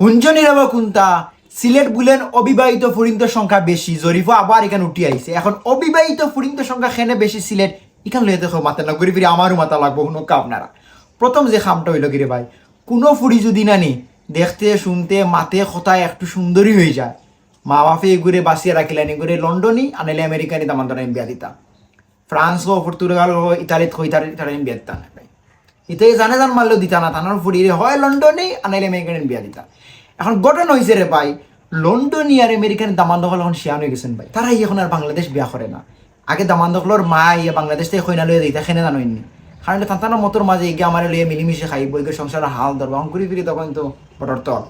হুঞ্জনি রাবা কুন্তা Sylhet Boolean অবিবাহিত ফুরিন্তর সংখ্যা বেশি জরিফও আবার এখানে উঠি আইছে এখন অবিবাহিত ফুরিন্তর সংখ্যা খেনে বেশি সিলেট এখান লইতে দেখো মাথা না ঘুরি ফিরে আমারও মাথা লাগবো কোনো কাপ নারা প্রথম যে খামটা হইল কিরে ভাই, কোনো ফুরি যদি নানি, দেখতে, শুনতে, মাতে কথায় একটু সুন্দরী হয়ে যায়। মা বাপে এগুরে বাঁচিয়ে রাখিলেন এগুরে লন্ডনই আনাইলে আমেরিকানি তামান তারা বিয়া দিতা। ফ্রান্স হোক পর্তুগাল হোক ইতালিত হই তার তারা বিয়া দিতা না ইতে জানে জান মারলেও দিতা না তানার ফুরি হয় লন্ডনে আনাইলে আমেরিকান বিয়া দিতা। এখন ঘটনা হয়েছে রে ভাই লন্ডনী আর আমেরিকান দামান দখল এখন শিয়ান হয়ে গেছেন ভাই। তারাই এখন আর বাংলাদেশ বিয়া করে না। আগে দামান দখলর মা ইয়ে বাংলাদেশ থেকে কইনা লইয়া দিতা খেনে জানোইনি কারণ তান্তানোর মতোর মাঝে এগিয়ে আমার লইয়া মিলিমিশে খাই বইকে সংসার হাল ধরবো এখন ঘুরি ফিরি তখন তো বটর তল।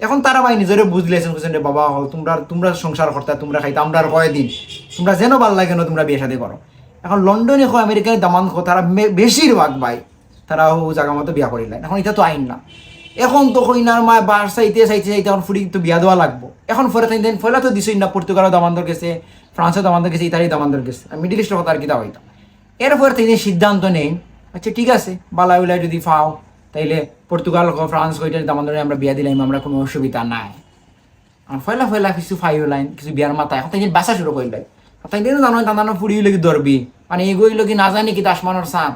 এখন তারা ভাই নিজেরে বুঝলেছেন বুঝছেন রে বাবা হল তোমরা তোমরা সংসার করতে তোমরা খাইতে আমরা আর কয়দিন তোমরা যেন ভালো লাগে না তোমরা বিয়ে সাথে করো এখন লন্ডনে হয় আমেরিকায় দামান তারা বেশিরভাগ ভাই। তারা ও জায়গা মতো বিয়া করিলেন এখন এটা তো আইন না। এখন তো কইনার মা বার চাইতে চাইতে চাইতে এখন ফুরি তো বিয়া দেওয়া লাগবো। এখন ফলে তাই দেন ফলে তো দিছই না পর্তুগালও দামান্দর গেছে ফ্রান্সও দামান্দর গেছে ইতালি দামান্দর গেছে। মিডিল ইস্টের কথা আর কিতা হইতাম এরপরে তিনি সিদ্ধান্ত নেই। আচ্ছা ঠিক আছে, বালাই উলাই যদি ফাও তাইলে পর্তুগাল ফ্রান্স হোক ইটালি দামান্দরে আমরা বিয়া দিলাম, আমরা কোনো অসুবিধা নাই। আর ফয়লা ফয়লা কিছু ফাইও লাইন, কিছু বিয়ার মাথা এখন তাই বাসা শুরু করলে তাই দিন জানো তান্দানো ফুড়ি লাগি ধরবি মানে এগোই লগি না জানি কি আসমানোর চাঁদ।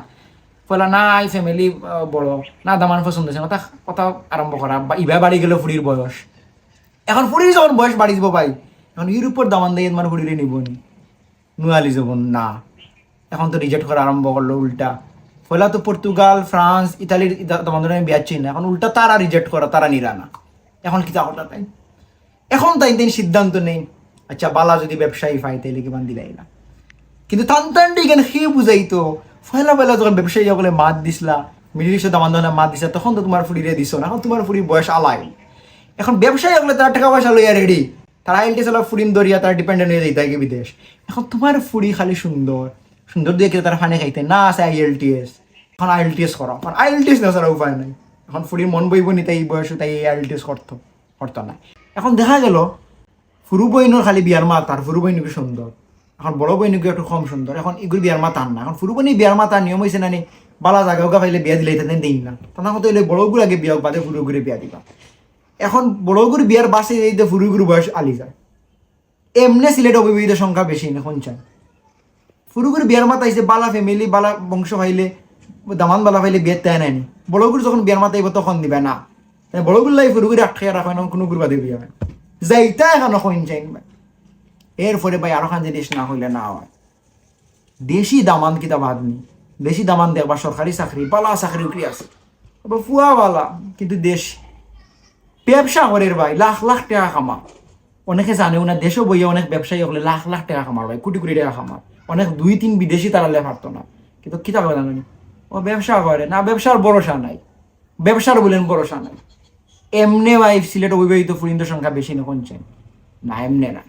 ফয়লা নাই ফ্যামিলি বড়। না দামান পছন্দ হয়েছে কথা কথা আরম্ভ করা বা বাড়ি গেল ফুড়ির বয়স। এখন ফুড়ির যখন বয়স বাড়ি দিব ভাই, এখন ইউরোপের দামান দিয়ে মানে ফুড়িরে নিব নি। নুয়ালি যাব, না। এখন তো রিজেক্ট করা আরম্ভ করল উল্টা। ফলে তো পর্তুগাল ফ্রান্স ইতালির তোমাদের আমি বিয়াচ্ছি না এখন উল্টা তারা রিজেক্ট করা তারা নিরা না এখন কি তা হঠাৎ তাই। এখন তাই তিনি সিদ্ধান্ত নেই। আচ্ছা বালা যদি ব্যবসায়ী পাই তাইলে কি বান দিলাই না কিন্তু তান্তানটি এখানে খেয়ে বুঝাইতো ফয়লা ফয়লা যখন ব্যবসায়ী সকলে মাত দিছিলা মিডিল ইস্টে দামান দামে মাত দিছা তখন তো তোমার ফুড়িরে দিছো না এখন তোমার ফুড়ির বয়স আলাই এখন ব্যবসায়ী সকলে তার টাকা পয়সা লইয়া রেডি তারা আইলটি চালা ফুরিন দরিয়া তারা ডিপেন্ডেন্ট হয়ে যাইতে বিদেশ। এখন তোমার ফুড়ি খালি সুন্দর সুন্দর দিয়ে তারা ফানে খাইতে না আছে আইএলটিএস এখন আইএলটিএস করো এখন আইএলটিএস না ছাড়া উপায় নাই। এখন ফুড়ির মন বইব নি, তাই বয়সে তাই আইএলটিএস করতো করতো না এখন দেখা গেল ফুরু বইনোর খালি বিয়ার মা তার ফুরু বইনুকে সুন্দর এখন বড় বইনুকে একটু কম সুন্দর। এখন এগুলো বিয়ার মা তার না। এখন ফুরু বইনি বিয়ার মা তার নিয়ম হয়েছে নানি বালা জাগা উগা পাইলে বিয়া দিলে তাদের দিন না। তখন হয়তো এলে বড়গুলো আগে বিয়া বাদে ফুরু ঘুরে বিয়া দিবা। এখন বড়গুর বিয়ার বাসে এই ফুরু গুরু বয়স আলি যায়। এমনি সিলেট অবিবাহিত সংখ্যা বেশি না, শুনছেন? ফুরুগুর বিয়ার মাথা আইসে বালা ফ্যামিলি বালা বংশ পাইলে দামান বালা পাইলে বিয়ের তাই নাইনি বড়গুর যখন বিয়ার মাথা আইব তখন দিবে না। বড়গুর লাই ফুরুগুরি আটকে রাখা, না কোনো গুরু বাদে বিয়া যাইতা এখন, শুনছেন? এরপরে ভাই আরও খান জিনিস না হইলে না হয়। দেশি দামান কিতা বাদ নি। দেশি দামান দেখবা সরকারি চাকরি, পালা চাকরি উঠি আছে। ফুয়া বালা, কিন্তু দেশ। ব্যবসা করে ভাই, লাখ লাখ টাকা কামা অনেকে জানেও না, দেশও বইয়ে অনেক ব্যবসায়ী হলে লাখ লাখ টাকা কামার ভাই, কোটি কোটি টাকা কামার অনেক দুই তিন বিদেশি তারালে পারতো না। কিন্তু কিতা করে জানেন ও ব্যবসা করে, না ব্যবসার ভরসা নাই। ব্যবসার বলেন ভরসা নাই। এমনে ভাই সিলেট অবিবাহিত ফুরিন্দ সংখ্যা বেশি না কোনছেন না, এমনে না।